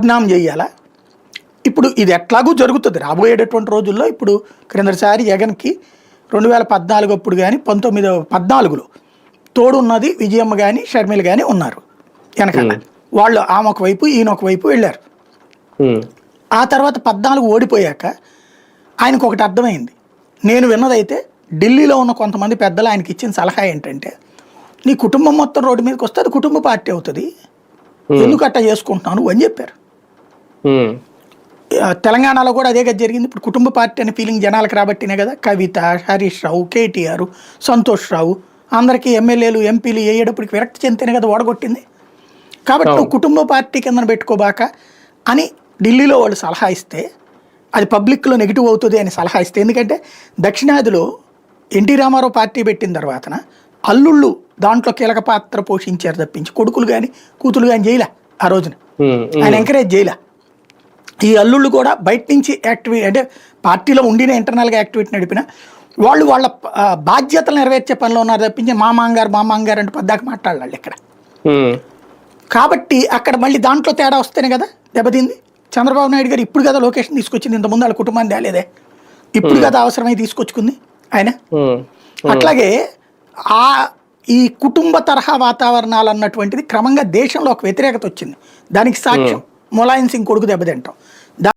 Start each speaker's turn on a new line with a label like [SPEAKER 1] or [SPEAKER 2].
[SPEAKER 1] బద్నాం చేయాలా? ఇప్పుడు ఇది ఎట్లాగూ జరుగుతుంది. రాబోయేటటువంటి రోజుల్లో ఇప్పుడు క్రిందటిసారి జగన్కి రెండు వేల పద్నాలుగు అప్పుడు కానీ పంతొమ్మిది పద్నాలుగులో తోడున్నది విజయమ్మ కానీ షర్మిల కానీ ఉన్నారు వెనకాల. వాళ్ళు ఆమె ఒక వైపు ఈయన ఒక వైపు వెళ్ళారు. ఆ తర్వాత పద్నాలుగు ఓడిపోయాక ఆయనకు ఒకటి అర్థమైంది. నేను విన్నదైతే ఢిల్లీలో ఉన్న కొంతమంది పెద్దలు ఆయనకి ఇచ్చిన సలహా ఏంటంటే నీ కుటుంబం మొత్తం రోడ్డు మీదకి వస్తే అది కుటుంబ పార్టీ అవుతుంది. ఎందుకు అట్టా చేసుకుంటున్నాను అని చెప్పారు. తెలంగాణలో కూడా అదే కదా జరిగింది. ఇప్పుడు కుటుంబ పార్టీ అనే ఫీలింగ్ జనాలకు రాబట్టినే కదా. కవిత హరీష్ రావు కేటీఆర్ సంతోష్ రావు అందరికీ ఎమ్మెల్యేలు ఎంపీలు వేయేటప్పటికి విరక్తి చెందితేనే కదా ఓడగొట్టింది. కాబట్టి నువ్వు కుటుంబ పార్టీ కింద పెట్టుకోబాక అని ఢిల్లీలో వాళ్ళు సలహా ఇస్తే అది పబ్లిక్లో నెగిటివ్ అవుతుంది అని సలహా ఇస్తే. ఎందుకంటే దక్షిణాదిలో ఎన్టీ రామారావు పార్టీ పెట్టిన తర్వాతన అల్లుళ్ళు దాంట్లో కీలక పాత్ర పోషించారు తప్పించి కొడుకులు కానీ కూతురు కానీ చేయలే ఆ రోజున. ఆయన ఎంకరేజ్ చేయలే ఈ అల్లుళ్ళు కూడా బయట నుంచి యాక్టివి అంటే పార్టీలో ఉండిన ఇంటర్నల్గా యాక్టివిటీ నడిపిన వాళ్ళు వాళ్ళ బాధ్యతలు నెరవేర్చే పనిలో ఉన్నారు తప్పించి మా మాంగారు మా మాంగారు అంటే పద్దాక మాట్లాడాలి ఇక్కడ. కాబట్టి అక్కడ మళ్ళీ దాంట్లో తేడా వస్తేనే కదా దెబ్బతింది. చంద్రబాబు నాయుడు గారు ఇప్పుడు కదా లొకేషన్ తీసుకొచ్చింది. ఇంతకుముందు వాళ్ళ కుటుంబాన్ని తేలేదే. ఇప్పుడు కదా అవసరమై తీసుకొచ్చుకుంది ఆయన. అట్లాగే ఆ ఈ కుటుంబ తరహా వాతావరణాలు అన్నటువంటిది క్రమంగా దేశంలో ఒక వ్యతిరేకత వచ్చింది. దానికి సాక్ష్యం ములాయం సింగ్ కొడుకు దెబ్బతింటాం.